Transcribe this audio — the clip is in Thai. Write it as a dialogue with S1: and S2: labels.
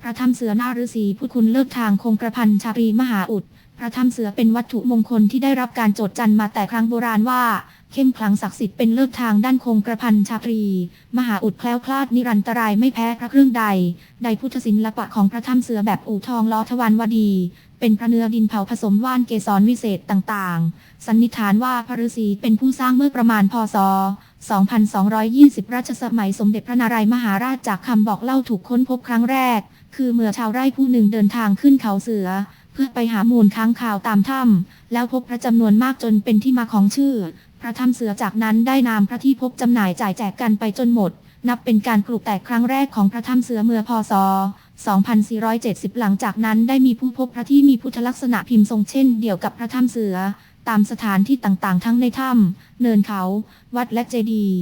S1: พระถ้ำเสือหน้าฤาษีพุทธคุณเลิกทางคงกระพันชาปรีมหาอุด พระถ้ำเสือเป็นวัตถุมงคลที่ได้รับการโจทย์จันมาแต่ครั้งโบราณว่า เข้มขลังศักดิ์สิทธิ์เป็นเลิกทางด้านคงกระพันชาปรี มหาอุดแคล้วคลาดนิรันตรายไม่แพ้พระเครื่องใด ใดพุทธศิลปะของพระถ้ำเสือแบบอู่ทองล้อทวารวดี เป็นพระเนื้อดินเผาผสมว่านเกสรวิเศษต่างๆ สันนิษฐานว่าพระฤาษีเป็นผู้สร้างเมื่อประมาณพศ 2220 รัชสมัยสมเด็จพระนารายมหาราชจากคำบอกเล่าถูกค้นพบครั้งแรก คือเมื่อชาวไร่ผู้หนึ่งเดินทางขึ้นเขาเสือ เพื่อไปหามูลค้างข่าวตามถ้ำแล้วพบพระจำนวนมากจนเป็นที่มาของชื่อ พระถ้ำเสือจากนั้นได้นามพระที่พบจำหน่ายจ่ายแจกกันไปจนหมด นับเป็นการปลูกแตกครั้งแรกของพระถ้ำเสือเมื่อพศ 2470 หลังจากนั้นได้มีผู้พบพระที่มีพุทธลักษณะพิมพ์ทรงเช่น เดียวกับพระถ้ำเสือ ตามสถานที่ต่างๆ ทั้งในถ้ำเนินเขา วัดและเจดีย์